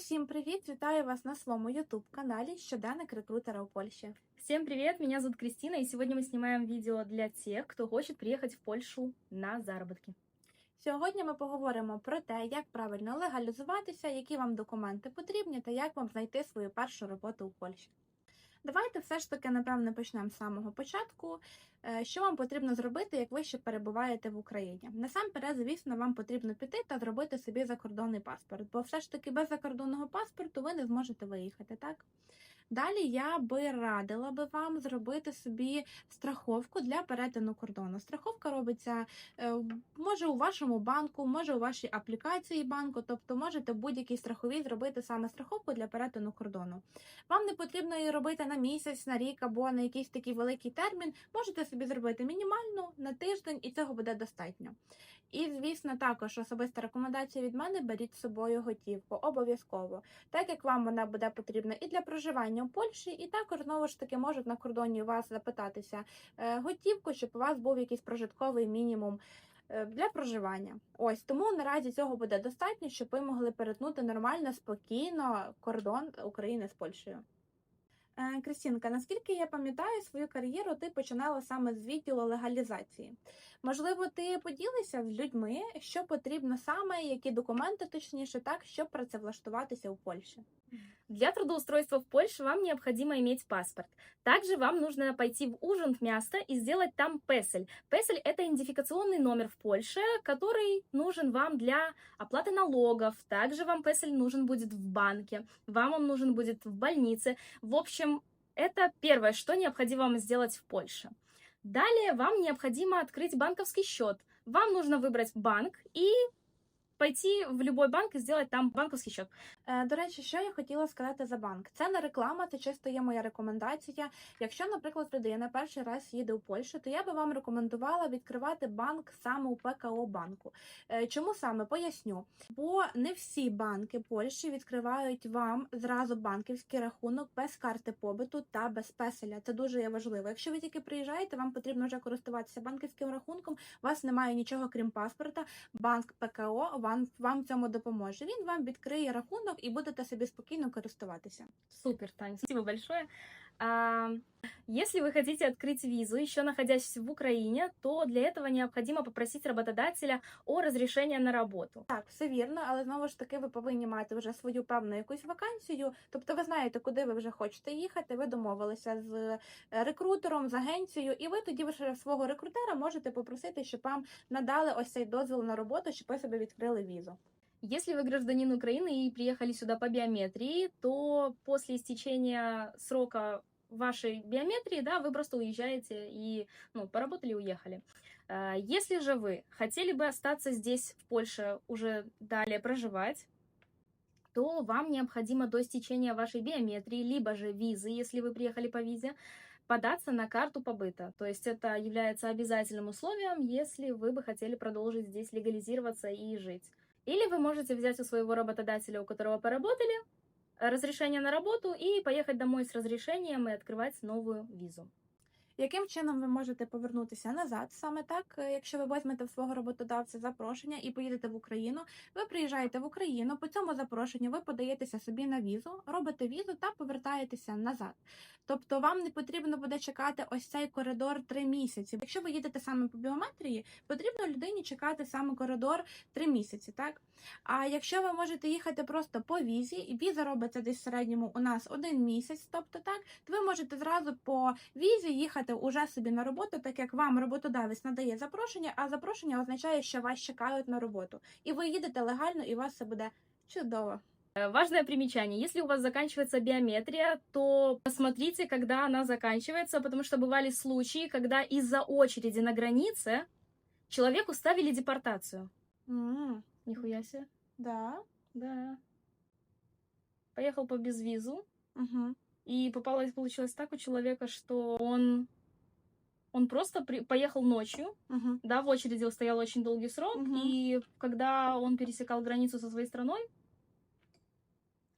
Усім привіт! Вітаю вас на своєму YouTube каналі Щоденник рекрутера у Польщі. Всем привет, меня зовут Кристина, и сегодня мы снимаем видео для тех, кто хочет приехать в Польшу на заработки. Сьогодні ми поговоримо про те, як правильно легалізуватися, які вам документи потрібні та як вам знайти свою першу роботу у Польщі. Давайте все ж таки, напевно, почнемо з самого початку. Е, Що вам потрібно зробити, як ви ще перебуваєте в Україні? Насамперед, звісно, вам потрібно піти та зробити собі закордонний паспорт, бо все ж таки без закордонного паспорту ви не зможете виїхати, так? Далі я би радила би вам зробити собі страховку для перетину кордону. Страховка робиться е, може у вашому банку, може у вашій аплікації банку, тобто можете будь-якій страховій зробити саме страховку для перетину кордону. Вам не потрібно її робити на місяць, на рік або на якийсь такий великий термін. Можете собі зробити мінімальну на тиждень, і цього буде достатньо. І, звісно, також особиста рекомендація від мене: беріть з собою готівку, обов'язково, так як вам вона буде потрібна і для проживання у Польщі, і також знову ж таки можуть на кордоні вас запитатися е, готівку, щоб у вас був якийсь прожитковий мінімум е, для проживання. Ось тому наразі цього буде достатньо, щоб ви могли перетнути нормально, спокійно кордон України з Польщею. Е, Кристінка, наскільки я пам'ятаю свою кар'єру, ти починала саме з відділу легалізації. Можливо, ти поділися з людьми, що потрібно саме, які документи точніше, так, щоб працевлаштуватися у Польщі. Для трудоустройства в Польше вам необходимо иметь паспорт. Также вам нужно пойти в Ужинт-Място и сделать там песель. Песель – это идентификационный номер в Польше, который нужен вам для оплаты налогов. Также вам песель нужен будет в банке, вам он нужен будет в больнице. В общем, это первое, что необходимо вам сделать в Польше. Далее вам необходимо открыть банковский счет. Вам нужно выбрать банк и пойти в любой банк и сделать там банковский счет. Е, До речі, що я хотіла сказати за банк? Це не реклама, це чисто є моя рекомендація. Якщо, наприклад, людина перший раз їде у Польщу, то я би вам рекомендувала відкривати банк саме у ПКО банку. Е, Чому саме поясню? Бо не всі банки Польщі відкривають вам зразу банківський рахунок без карти побиту та без песеля. Це дуже є важливо. Якщо ви тільки приїжджаєте, вам потрібно вже користуватися банківським рахунком. У вас немає нічого крім паспорта. Банк ПКО вам, вам в цьому допоможе. Він вам відкриє рахунок і будете собі спокійно користуватися. Супер, Таня, спасибо большое. А, Если вы хотите открыть визу, еще находясь в Украине, то для этого необходимо попросить работодателя о разрешении на работу. Так, все вірно, але знову ж таки ви повинні мати вже свою певну якусь вакансію. Тобто ви знаєте, куди ви вже хочете їхати. Ви домовилися з е, рекрутером, з агенцією, і ви тоді вже свого рекрутера можете попросити, щоб вам надали ось цей дозвіл на роботу, щоб ви собі відкрили візу. Если вы гражданин Украины и приехали сюда по биометрии, то после истечения срока вашей биометрии, да, вы просто уезжаете и, ну, поработали уехали. А, Если же вы хотели бы остаться здесь, в Польше, уже далее проживать, то вам необходимо до истечения вашей биометрии, либо же визы, если вы приехали по визе, податься на карту побыта. То есть это является обязательным условием, если вы бы хотели продолжить здесь легализироваться и жить. Или вы можете взять у своего работодателя, у которого поработали, разрешение на работу и поехать домой с разрешением и открывать новую визу. Яким чином ви можете повернутися назад? Саме так, е, якщо ви візьмете в свого роботодавця запрошення і поїдете в Україну, ви приїжджаєте в Україну, по цьому запрошенню ви подаєтеся собі на візу, робите візу та повертаєтеся назад. Тобто вам не потрібно буде чекати ось цей коридор три місяці. Якщо ви їдете саме по біометрії, потрібно людині чекати саме коридор три місяці, так? А якщо ви можете їхати просто по візі, і віза робиться десь в середньому у нас один місяць, тобто так, то ви можете зразу по візі їхати уже собі на роботу, так як вам роботодавець надає запрошення, а запрошення означає, що вас чекають на роботу. І ви їдете легально, і у вас все буде чудово. Э, Важное примечание. Если у вас заканчивается биометрия, то посмотрите, когда она заканчивается, потому что бывали случаи, когда из-за очереди на границе человеку ставили депортацию. м Нихуя себе. да. Да. Поехал по безвизу, Угу. и попалось, получилось так у человека, что он, он просто при- поехал ночью, Угу. да, в очереди стоял очень долгий срок, Мгм. и когда он пересекал границу со своей страной,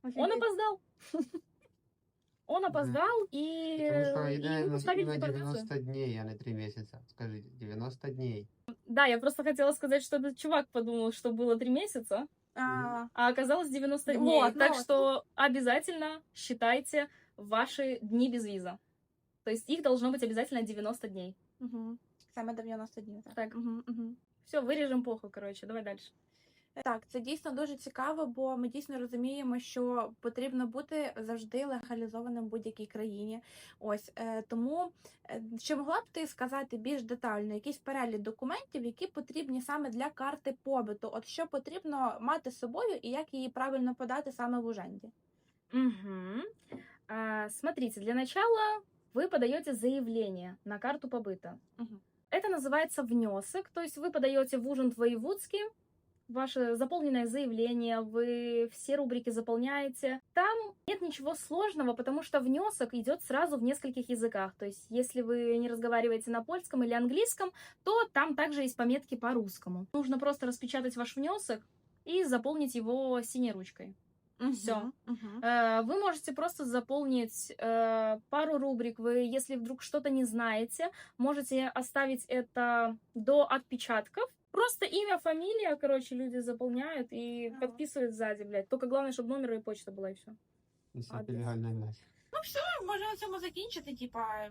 он опоздал. Он опоздал, и, ему на, поставили депортацию. 90 дней, а не 3 месяца. Скажите, 90 дней. Да, я просто хотела сказать, что этот чувак подумал, что было три месяца, А, а оказалось 90 дней. Так что обязательно считайте ваши дни без виза. То есть их должно быть обязательно 90 дней. угу. Саме 90 днів. Так. Так. Угу, угу. Все, вырежем похуй, короче, давай дальше. Так, це дійсно дуже цікаво, бо ми дійсно розуміємо, що потрібно бути завжди легалізованим в будь-якій країні. Ось е, тому е, чи могла б ти сказати більш детально якийсь перелік документів, які потрібні саме для карти побиту? От що потрібно мати з собою і як її правильно подати саме в Уженді? Мгм. А, смотрите, для начала вы подаете заявление на карту побыта. Мгм. Это называется внесок, то есть вы подаете в ужин воеводский ваше заполненное заявление, вы все рубрики заполняете. Там нет ничего сложного, потому что внесок идет сразу в нескольких языках. То есть, если вы не разговариваете на польском или английском, то там также есть пометки по-русскому. Нужно просто распечатать ваш внесок и заполнить его синей ручкой. Всё. Мгм. Э, Вы можете просто заполнить э, пару рубрик. Вы, если вдруг что-то не знаете, можете оставить это до отпечатков. Просто имя, фамилия, короче, люди заполняют и Ага. подписывают сзади, блядь. Только главное, чтобы номер и почта была, и все. И всякие Адрес. легальные вещи. Ну все, можна на цьому закінчити. Типа